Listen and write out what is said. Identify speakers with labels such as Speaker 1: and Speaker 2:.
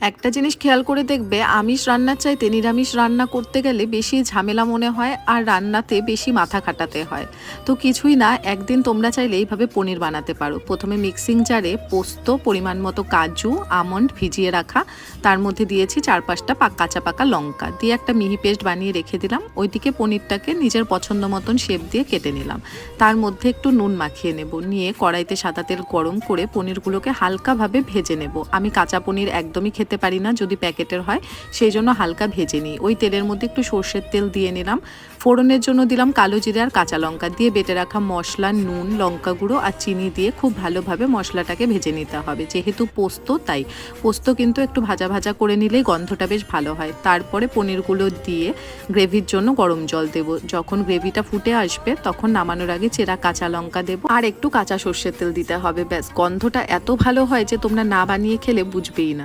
Speaker 1: একটা জিনিস খেয়াল করে দেখবে, আমিষ রান্নার চাইতে নিরামিষ রান্না করতে গেলে বেশি ঝামেলা মনে হয় আর রান্নাতে বেশি মাথা খাটাতে হয়। তো কিছুই না, একদিন তোমরা চাইলে এইভাবে পনির বানাতে পারো। প্রথমে মিক্সিং জারে পোস্ত, পরিমাণ মতো কাজু, আমন্ড ভিজিয়ে রাখা। তার মধ্যে দিয়েছি চার পাঁচটা পাক কাঁচা পাকা লঙ্কা। দিয়ে একটা মিহি পেস্ট বানিয়ে রেখে দিলাম। ওইদিকে পনিরটাকে নিজের পছন্দ মতন শেপ দিয়ে কেটে নিলাম। তার মধ্যে একটু নুন মাখিয়ে নেব। নিয়ে কড়াইতে সাদা তেল গরম করে পনিরগুলোকে হালকাভাবে ভেজে নেব। আমি কাঁচা পনির একদমই খেতে পারি না যদি প্যাকেটের হয়, সেই জন্য হালকা ভেজে নিই। ওই তেলের মধ্যে একটু সর্ষের তেল দিয়ে নিলাম। ফোড়নের জন্য দিলাম কালো জিরে আর কাঁচা লঙ্কা। দিয়ে বেটে রাখা মশলা, নুন, লঙ্কা গুঁড়ো আর চিনি দিয়ে খুব ভালোভাবে মশলাটাকে ভেজে নিতে হবে। যেহেতু পোস্ত, তাই পোস্ত কিন্তু একটু ভাজা ভাজা করে নিলেই গন্ধটা বেশ ভালো হয়। তারপরে পনিরগুলো দিয়ে গ্রেভির জন্য গরম জল দেব। যখন গ্রেভিটা ফুটে আসবে, তখন নামানোর আগে চেরা কাঁচা লঙ্কা দেবো। আর একটু কাঁচা সর্ষের তেল দিতে হবে, ব্যাস। গন্ধটা এত ভালো হয় যে তোমরা না বানিয়ে খেলে বুঝবেই না।